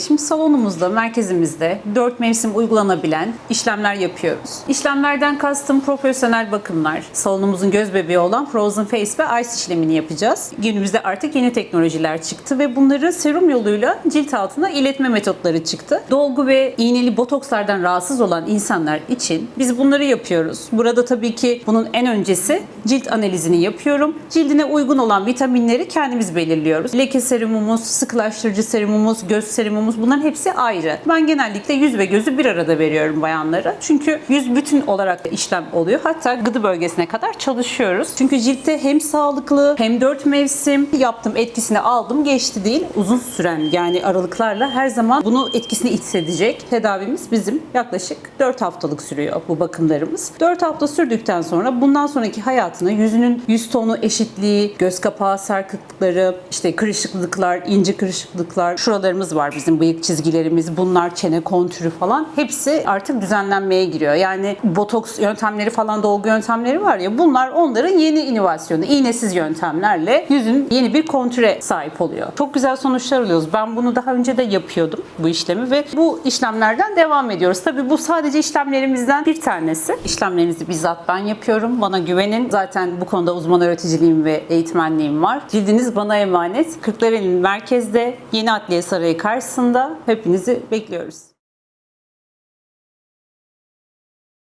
Şimdi salonumuzda, merkezimizde 4 mevsim uygulanabilen işlemler yapıyoruz. İşlemlerden kastım profesyonel bakımlar, salonumuzun göz bebeği olan Frozen Face ve Ice işlemini yapacağız. Günümüzde artık yeni teknolojiler çıktı ve bunları serum yoluyla cilt altına iletme metotları çıktı. Dolgu ve iğneli botokslardan rahatsız olan insanlar için biz bunları yapıyoruz. Burada tabii ki bunun en öncesi cilt analizini yapıyorum. Cildine uygun olan vitaminleri kendimiz belirliyoruz. Leke serumumuz, sıkılaştırıcı serumumuz, göz serumumuz bunların hepsi ayrı. Ben genellikle yüz ve gözü bir arada veriyorum bayanlara. Çünkü yüz bütün olarak işlem oluyor. Hatta gıdı bölgesine kadar çalışıyoruz. Çünkü ciltte hem sağlıklı hem dört mevsim yaptım etkisini aldım geçti değil. Uzun süren yani aralıklarla her zaman bunu etkisini hissedecek. Tedavimiz bizim yaklaşık 4 haftalık sürüyor bu bakımlarımız. 4 hafta sürdükten sonra bundan sonraki hayatını yüzünün yüz tonu eşitliği, göz kapağı sarkıklıkları, işte kırışıklıklar, ince kırışıklıklar, şuralarımız var bizim bıyık çizgilerimiz, bunlar çene kontürü falan hepsi artık düzenlenmeye giriyor. Yani botoks yöntemleri falan dolgu yöntemleri var ya bunlar onların yeni inovasyonu. İğnesiz yöntemlerle yüzün yeni bir kontüre sahip oluyor. Çok güzel sonuçlar alıyoruz. Ben bunu daha önce de yapıyordum bu işlemi ve bu işlemlerden devam ediyoruz. Tabii bu sadece işlemlerimizden bir tanesi. İşlemlerinizi bizzat ben yapıyorum. Bana güvenin. Zaten bu konuda uzman öğreticiliğim ve eğitmenliğim var. Cildiniz bana emanet. Kırklareli'nin merkezde Yeni Adliye Sarayı karşısında hepinizi bekliyoruz.